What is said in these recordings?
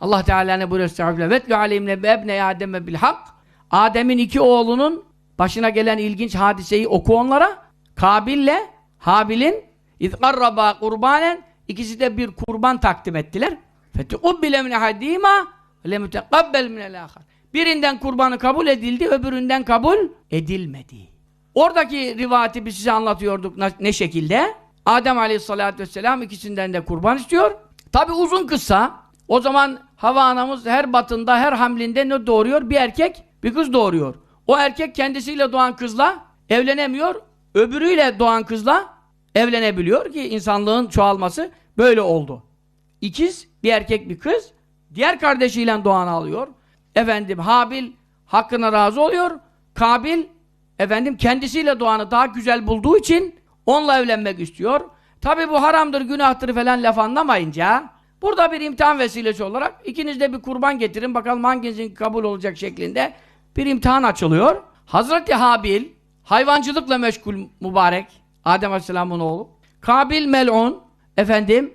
Allah Teala ne buyuruyor? Estağfirullah. Aleyhim nebe ebne Adem'e bil hak. Adem'in iki oğlunun başına gelen ilginç hadiseyi oku onlara. Kabil'le Habil'in iz qarraba kurbanen ikisi de bir kurban takdim ettiler. Fetukubbile min ahadima ve lem yuteqabbel minel ahar. Birinden kurbanı kabul edildi, öbüründen kabul edilmedi. Oradaki rivayeti biz size anlatıyorduk ne- şekilde? Adem Aleyhisselatü Vesselam ikisinden de kurban istiyor. Tabi uzun kıssa. O zaman Hava anamız her batında, her hamlinde ne doğuruyor? Bir erkek, bir kız doğuruyor. O erkek kendisiyle doğan kızla evlenemiyor. Öbürüyle doğan kızla evlenebiliyor ki insanlığın çoğalması böyle oldu. İkiz, bir erkek bir kız, diğer kardeşiyle doğanı alıyor. Efendim Habil hakkına razı oluyor. Kabil efendim kendisiyle doğanı daha güzel bulduğu için onunla evlenmek istiyor. Tabi bu haramdır, günahtır falan laf anlamayınca burada bir imtihan vesilesi olarak ikiniz de bir kurban getirin bakalım hanginizin kabul olacak şeklinde bir imtihan açılıyor. Hazreti Habil hayvancılıkla meşgul mübarek Adem Aleyhisselam'ın oğlu. Kabil mel'un efendim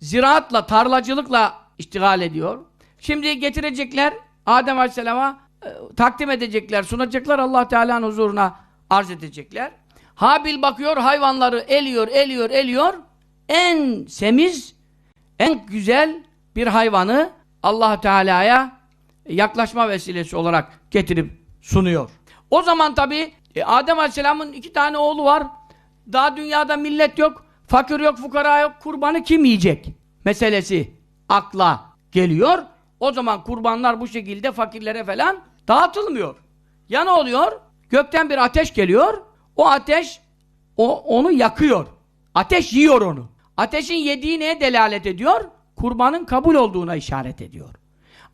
ziraatla, tarlacılıkla iştigal ediyor. Şimdi getirecekler Adem Aleyhisselam'a e, takdim edecekler, sunacaklar Allah Teala'nın huzuruna arz edecekler. Habil bakıyor hayvanları eliyor, eliyor, eliyor. En semiz, en güzel bir hayvanı Allah Teala'ya yaklaşma vesilesi olarak getirip sunuyor. O zaman tabi Adem Aleyhisselam'ın iki tane oğlu var. Daha dünyada millet yok, fakir yok, fukara yok. Kurbanı kim yiyecek? Meselesi akla geliyor. O zaman kurbanlar bu şekilde fakirlere falan dağıtılmıyor. Ya ne oluyor? Gökten bir ateş geliyor. O ateş o, onu yakıyor. Ateş yiyor onu. Ateşin yediği neye delalet ediyor? Kurbanın kabul olduğuna işaret ediyor.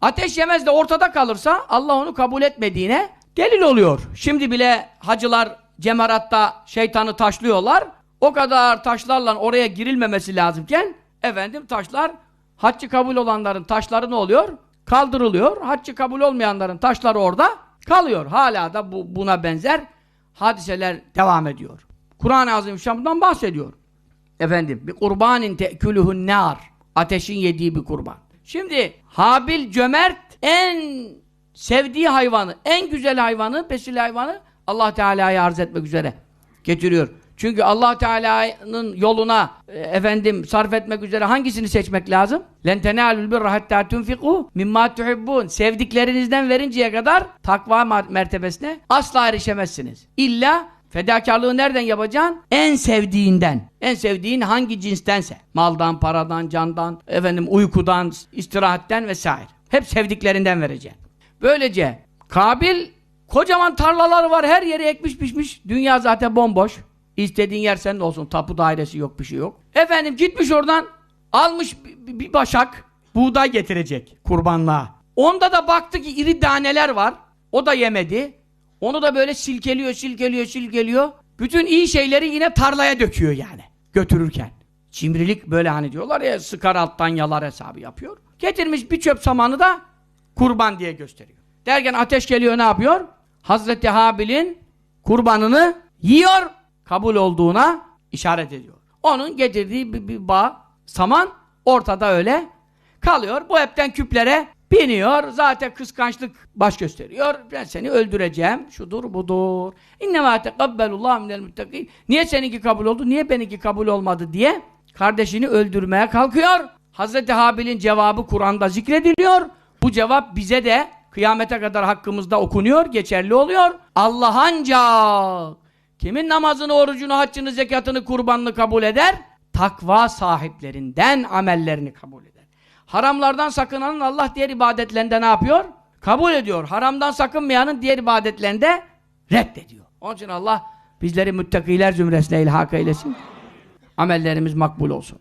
Ateş yemez de ortada kalırsa Allah onu kabul etmediğine delil oluyor. Şimdi bile hacılar cemaratta şeytanı taşlıyorlar. O kadar taşlarla oraya girilmemesi lazımken efendim taşlar haccı kabul olanların taşları ne oluyor? Kaldırılıyor. Haccı kabul olmayanların taşları orada kalıyor. Hala da bu, buna benzer hadiseler devam ediyor. Kur'an-ı Azimüşşan'dan bahsediyor. Efendim, bir kurbanin te'külühün nar. Ateşin yediği bir kurban. Şimdi Habil cömert en sevdiği hayvanı, en güzel hayvanı, besil hayvanı Allah Teala'ya arz etmek üzere getiriyor. Çünkü Allah Teala'nın yoluna e, efendim sarf etmek üzere hangisini seçmek lazım? Len tenalul birra hatta tunfiku mimma tuhibbun. Sevdiklerinizden verinceye kadar takva mertebesine asla erişemezsiniz. İlla fedakarlığı nereden yapacaksın? En sevdiğinden. En sevdiğin hangi cinstense. Maldan, paradan, candan, efendim uykudan, istirahatten vesaire. Hep sevdiklerinden vereceksin. Böylece Kabil kocaman tarlaları var. Her yeri ekmiş biçmiş. Dünya zaten bomboş. İstediğin yer senin olsun. Tapu dairesi yok bir şey yok. Efendim gitmiş oradan almış bir başak buğday getirecek kurbanlığa. Onda da baktı ki iri daneler var. O da yemedi. Onu da böyle silkeliyor, silkeliyor, silkeliyor. Bütün iyi şeyleri yine tarlaya döküyor yani. Götürürken. Cimrilik böyle hani diyorlar ya sıkar alttan yalar hesabı yapıyor. Getirmiş bir çöp samanı da kurban diye gösteriyor. Derken ateş geliyor ne yapıyor? Hazreti Habil'in kurbanını yiyor, kabul olduğuna işaret ediyor. Onun getirdiği bir, bir bağ, saman ortada öyle kalıyor. Bu hepten küplere biniyor. Zaten kıskançlık baş gösteriyor. Ben seni öldüreceğim. Şudur budur. İnnemâ teqabbelullah minel muttaqin. Niye seninki kabul oldu? Niye benimki kabul olmadı diye kardeşini öldürmeye kalkıyor. Hazreti Habil'in cevabı Kur'an'da zikrediliyor. Bu cevap bize de kıyamete kadar hakkımızda okunuyor, geçerli oluyor. Allah ancak kimin namazını, orucunu, haccını, zekatını, kurbanını kabul eder? Takva sahiplerinden amellerini kabul eder. Haramlardan sakınanın Allah diğer ibadetlerinde ne yapıyor? Kabul ediyor. Haramdan sakınmayanın diğer ibadetlerinde reddediyor. Onun için Allah bizleri müttakiler zümresine ilhak eylesin. Amellerimiz makbul olsun.